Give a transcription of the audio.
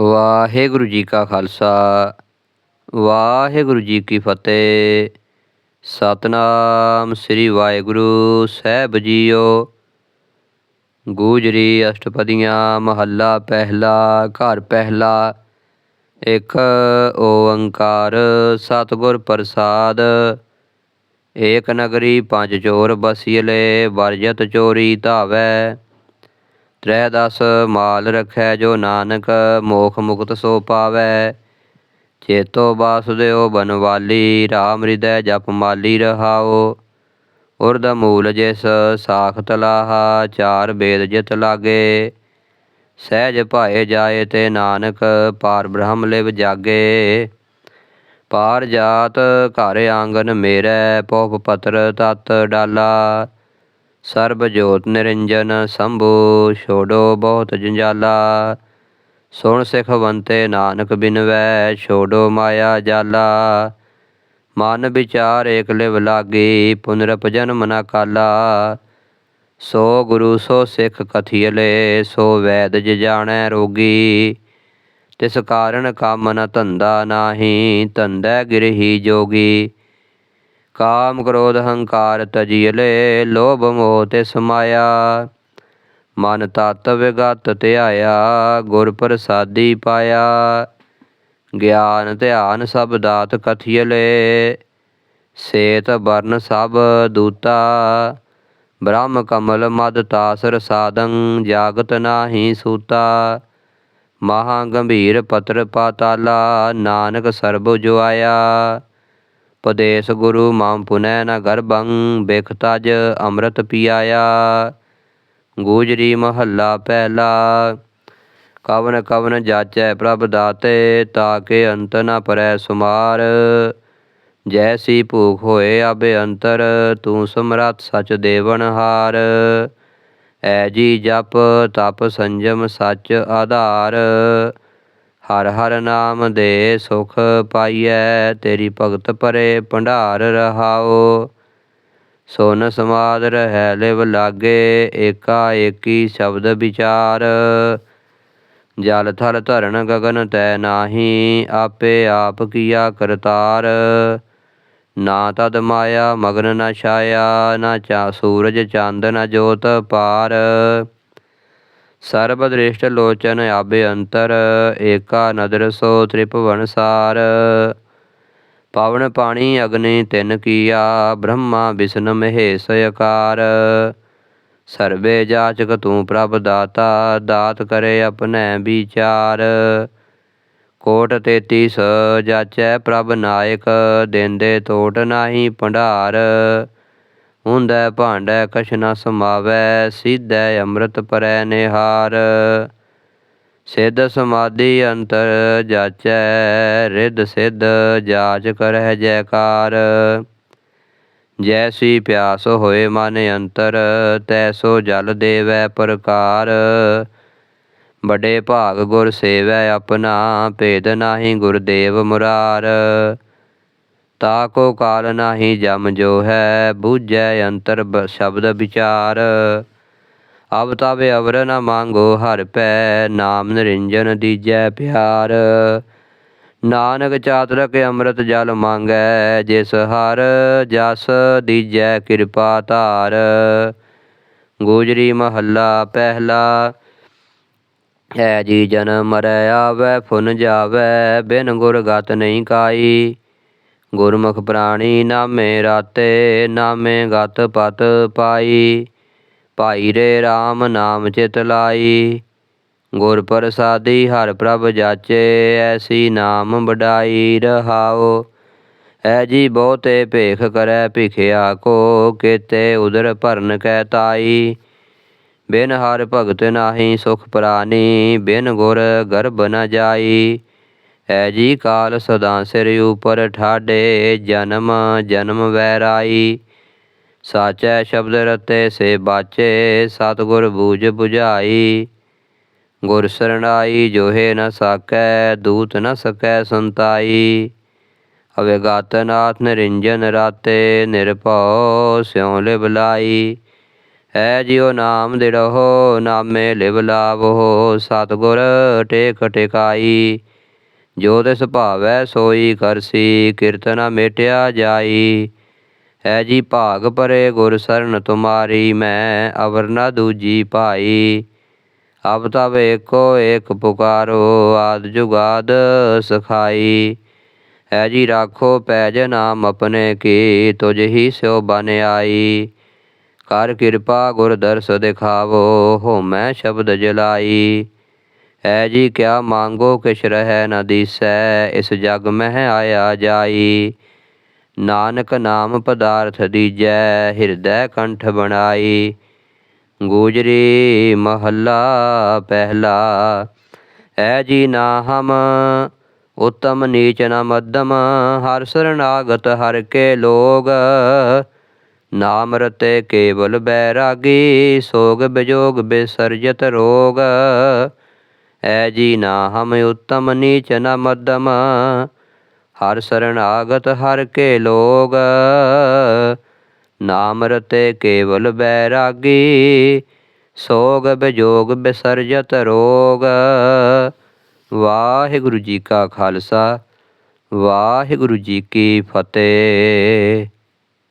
ਵਾਹਿਗੁਰੂ ਜੀ ਕਾ ਖਾਲਸਾ, ਵਾਹਿਗੁਰੂ ਜੀ ਕੀ ਫਤਿਹ। ਸਤਨਾਮ ਸ੍ਰੀ ਵਾਹਿਗੁਰੂ ਸਾਹਿਬ ਜੀਓ। ਗੂਜਰੀ ਅਸ਼ਟਪਦੀਆਂ, ਮਹੱਲਾ ਪਹਿਲਾ, ਘਰ ਪਹਿਲਾ, ਇੱਕ ਓੰਕਾਰ ਸਤਿਗੁਰ ਪ੍ਰਸਾਦ। ਏਕ ਨਗਰੀ, ਪੰਜ ਚੋਰ ਬਸੀਲੇ ਵਰਜਤ ਚੋਰੀ ਧਾਵੈ। ਤ੍ਰੈ ਦਸ ਮਾਲ ਰਖੈ ਜੋ ਨਾਨਕ, ਮੋਖ ਮੁਕਤ ਸੋ ਪਾਵੈ। ਚੇਤੋ ਬਾਸੁਦੇਵ ਬਨਵਾਲੀ, ਰਾਮ ਹਿਰਦੈ ਜਪ ਮਾਲੀ ਰਹਾਓ ਉਰਦ ਮੂਲ ਜਿਸ ਸਾਖਤ ਲਾਹਾ, ਚਾਰ ਬੇਦ ਜਿਤ ਲਾਗੇ। ਸਹਿਜ ਭਾਏ ਜਾਏ ਤੇ ਨਾਨਕ, ਪਾਰ ਬ੍ਰਹਮ ਲਿਵ ਜਾਗੇ। ਪਾਰ ਜਾਤ ਘਰ ਆਂਗਨ ਮੇਰੇ ਪੋਪ ਪਤਰ ਤਤ ਡਾਲਾ। ਸਰਬ ਜੋਤ ਨਿਰੰਜਨ ਸੰਭੂ, ਛੋੜੋ ਬਹੁਤ ਜੰਜਾਲਾ। ਸੁਣ ਸਿਖਵੰਤੇ ਨਾਨਕ ਬਿਨਵੈ, ਛੋੜੋ ਮਾਇਆ ਜਾਲਾ। ਮਨ ਵਿਚਾਰ ਏਕ ਲਿਵ ਲਾਗੀ, ਪੁਨਰਪ ਜਨਮ ਨਾ ਕਾਲਾ। ਸੋ ਗੁਰੂ, ਸੋ ਸਿੱਖ ਕਥੀਲੇ, ਸੋ ਵੈਦ ਜ ਜਾਣੈ ਰੋਗੀ। ਤਿਸ ਕਾਰਨ ਕੰਮ ਨ ਧੰਦਾ ਨਾਹੀ, ਧੰਦਾ ਗਿਰਹੀ ਜੋਗੀ। ਕਾਮ ਕ੍ਰੋਧ ਹੰਕਾਰ ਤਜੀਲੇ ਲੋਭ ਮੋਹ ਤੇ ਸਮਾਇਆ। ਮਨ ਤਤ ਵਿਗਤ ਧਿਆਇਆ, ਗੁਰ ਪ੍ਰਸਾਦੀ ਪਾਇਆ। ਗਿਆਨ ਧਿਆਨ ਸਭ ਦਾਤ ਕਥੀਲੇ ਸੇਤ ਬਰਨ ਸਭ ਦੂਤਾ। ਬ੍ਰਹਮ ਕਮਲ ਮਦ ਤਾਸਰ ਸਾਦੰ ਜਾਗਤ ਨਾਹੀ ਸੂਤਾ। ਮਹਾ ਗੰਭੀਰ ਪਤਰ ਪਾਤਾਲਾ, ਨਾਨਕ ਸਰਬ ਜੁਆਇਆ। ਪਦੇਸ ਗੁਰੂ ਮਾਮ ਪੁਨੈ ਨ ਗਰਭੰ, ਬਿਖ ਤਜ ਅੰਮ੍ਰਿਤ ਪਿਆਇਆ। ਗੂਜਰੀ ਮਹੱਲਾ ਪਹਿਲਾ, ਕਵਨ ਕਵਨ ਜਾਚੈ ਪ੍ਰਭ ਦਾਤੇ ਤਾਕੇ ਅੰਤ ਨ ਪਰੈ ਸੁਮਾਰ। ਜੈਸੀ ਭੂਖ ਹੋਏ ਅਬੇ ਅੰਤਰ, ਤੂੰ ਸਮਰਤ ਸਚ ਦੇਵਨ ਹਾਰ। ਐ ਜੀ ਜਪ, ਤਪ ਸੰਜਮ ਸਚ ਆਧਾਰ। ਹਰ ਹਰ ਨਾਮ ਦੇ ਸੁਖ ਪਾਈਐ, ਤੇਰੀ ਭਗਤ ਪਰੇ ਭੰਡਾਰ ਰਹਾਓ। ਸੋਨ ਸਮਾਦ ਰਹਿ ਲਿਵ ਲਾਗੇ ਏਕਾ ਏਕੀ ਸ਼ਬਦ ਵਿਚਾਰ। ਜਲ ਥਲ ਧਰਨ ਗਗਨ ਤੈ ਨਾਹੀ, ਆਪੇ ਆਪ ਕੀਆ ਕਰਤਾਰ। ਨਾ ਤਦ ਮਾਇਆ ਮਗਨ ਨਾ ਛਾਇਆ, ਨਾ ਚਾ ਸੂਰਜ ਚੰਦ ਨਾ ਜੋਤ ਪਾਰ। ਸਰਬ ਲੋਚਨ ਆਬੇ ਅੰਤਰ, ਏਕਾ ਨਦਰ ਸੋ ਤ੍ਰਿਪਵਨ ਸਾਰ। ਪਵਨ ਪਾਣੀ ਅਗਨੀ ਤਿਨ ਕੀਆ, ਬ੍ਰਹਮਾ ਵਿਸ਼ਨ ਮਹੇਸ਼ ਅਕਾਰ। ਸਰਵੇ ਜਾਚਕ ਤੂੰ ਪ੍ਰਭ ਦਾਤਾ, ਦਾਤ ਕਰੇ ਆਪਣੇ ਵਿਚਾਰ। ਕੋਟ ਤੇਤੀ ਸ ਜਾਚੈ ਪ੍ਰਭ ਨਾਇਕ, ਦੇਂਦੇ ਤੋਟ ਨਾਹੀ ਭੰਡਾਰ। ਹੁੰਦੈ, ਭਾਂਡੈ ਕਛ ਨ ਸਮਾਵੈ, ਸਿਧੈ ਅੰਮ੍ਰਿਤ ਪਰੈ ਨਿਹਾਰ। ਸਿੱਧ ਸਮਾਧੀ ਅੰਤਰ ਜਾਚੈ, ਰਿੱਧ ਸਿੱਧ ਜਾਚ ਕਰਹਿ ਜੈਕਾਰ। ਜੈਸੀ ਪਿਆਸ ਹੋਏ ਮਨ ਅੰਤਰ, ਤੈਸੋ ਜਲ ਦੇਵੈ ਪ੍ਰਕਾਰ। ਬੜੇ ਭਾਗ ਗੁਰ ਸੇਵੈ ਆਪਣਾ, ਭੇਦ ਨਾਹੀ ਗੁਰਦੇਵ ਮੁਰਾਰ। ਤਾਕੋ ਕਾਲ ਨਾਹੀ ਜਮ ਜੋ ਹੈ, ਬੂਝੈ ਅੰਤਰ ਸ਼ਬਦ ਵਿਚਾਰ। ਅਬ ਤਵੇ ਅਵਰ ਨ ਮੰਗੋ ਹਰ ਪੈ, ਨਾਮ ਨਿਰੰਜਨ ਦੀਜੈ ਪਿਆਰ। ਨਾਨਕ ਚਾਤਰਕ ਅੰਮ੍ਰਿਤ ਜਲ ਮੰਗੈ, ਜਿਸ ਹਰ ਜਸ ਦੀਜੈ ਕਿਰਪਾ ਧਾਰ। ਗੋਜਰੀ ਮਹੱਲਾ ਪਹਿਲਾ ਹੈ ਜੀ ਜਨ ਮਰੈ ਆਵੈ ਫੁਨ ਜਾਵੈ, ਬਿਨ ਗੁਰ ਗਤ ਨਹੀਂ ਕਾਈ। ਗੁਰਮੁਖ ਪ੍ਰਾਣੀ ਨਾਮੇ ਰਾਤੇ, ਨਾਮੇ ਗਤ ਪਤ ਪਾਈ। ਭਾਈ ਰੇ RAM ਨਾਮ ਚਿਤ ਲਾਈ। ਗੁਰ ਪ੍ਰਸਾਦੀ ਹਰ ਪ੍ਰਭ ਜਾਚੇ, ਐਸੀ ਨਾਮ ਵਡਾਈ ਰਹਾਓ ਐ ਜੀ ਬਹੁਤੇ ਭੇਖ ਕਰੈ ਭਿਖਿਆ ਕੋ, ਕੀਤੇ ਉਦਰ ਭਰਨ ਕੈ ਤਾਈ। ਬਿਨ ਹਰ ਭਗਤ ਨਾਹੀ ਸੁਖ ਪ੍ਰਾਨੀ, ਬਿਨ ਗੁਰ ਗਰਭ ਨ ਜਾਈ। ਹੈ ਜੀ ਕਾਲ ਸਦਾ ਸਿਰ ਉਪਰ ਠਾਡੇ, ਜਨਮ ਜਨਮ ਵੈਰਾਈ। ਸਾਚੈ ਸ਼ਬਦ ਰਤੇ ਸੇ ਬਾਚੇ, ਸਤਿਗੁਰ ਬੂਝ 부ਝਾਈ ਗੁਰ ਸਰਣਾਈ ਜੋਹੇ ਨ ਸਾਕੈ, ਦੂਤ ਨ ਸਕੈ ਸੰਤਾਈ। ਅਵੇਗਾਤ ਨਾਥ ਨਿਰੰਜਨ ਰਾਤੇ, ਨਿਰਭਉ ਸਿਉ ਲਿਵ ਲਾਈ। ਹੈ ਜਿਉ ਨਾਮ ਦਿੜਹੁ, ਨਾਮੇ ਲਿਵ ਲਾਵੋ ਸਤਿਗੁਰ ਟੇਕ ਟਿਕਾਈ। ਜੋ ਤਿਸ ਭਾਵੈ, ਸੋਈ ਕਰਸੀ ਕੀਰਤਨ ਮੇਟਿਆ ਜਾਈ। ਹੈ ਜੀ ਭਾਗ ਪਰੇ ਗੁਰ ਸਰਨ ਤੁਮਾਰੀ, ਮੈਂ ਅਵਰ ਨਾ ਦੂਜੀ ਭਾਈ। ਅਬ ਤਬ ਏਕੋ ਏਕ ਪੁਕਾਰੋ, ਆਦ ਜੁਗਾਦ ਸਖਾਈ। ਹੈ ਜੀ ਰਾਖੋ ਪੈਜ ਨਾਮ ਆਪਣੇ ਕੀ, ਤੁਝ ਹੀ ਸਿਓ ਬਨ ਆਈ। ਕਰ ਕਿਰਪਾ ਗੁਰ ਦਰਸ ਦਿਖਾਵੋ, ਹੋਮੈ ਸ਼ਬਦ ਜਲਾਈ। ਹੈ ਜੀ, ਕਿਆ ਮੰਗੋ ਕਿਛ ਰਹਿ ਨ ਦੀਸੈ, ਇਸ ਜਗ ਮਹਿ ਆਇਆ ਜਾਈ। ਨਾਨਕ ਨਾਮ ਪਦਾਰਥ ਦੀਜੈ, ਹਿਰਦੈ ਕੰਠ ਬਣਾਈ। ਗੂਜਰੀ ਮਹੱਲਾ ਪਹਿਲਾ, ਐ ਜੀ ਨਾ ਹਮ ਉਤਮ ਨੀਚ ਨ ਮੱਧਮ, ਹਰ ਸਰਨਾਗਤ ਹਰ ਕੇ ਲੋਗ। ਨਾਮ ਰਤੇ ਕੇਵਲ ਬੈਰਾਗੀ, ਸੋਗ ਬਿਜੋਗ ਬਿਸਰਜਤ ਰੋਗ। ਐ ਜੀ ਨਾ ਹਮ ਉਤਮ ਨੀਚ ਨ ਮੱਧਮ, ਹਰ ਸਰਨਾਗਤ ਹਰ ਕੇ ਲੋਗ। ਨਾਮ ਰਤੇ ਕੇਵਲ ਬੈਰਾਗੀ, ਸੋਗ ਬਿਜੋਗ ਬਿਸਰਜਤ ਰੋਗ। ਵਾਹਿਗੁਰੂ ਜੀ ਕਾ ਖਾਲਸਾ, ਵਾਹਿਗੁਰੂ ਜੀ ਕੀ ਫਤਿਹ।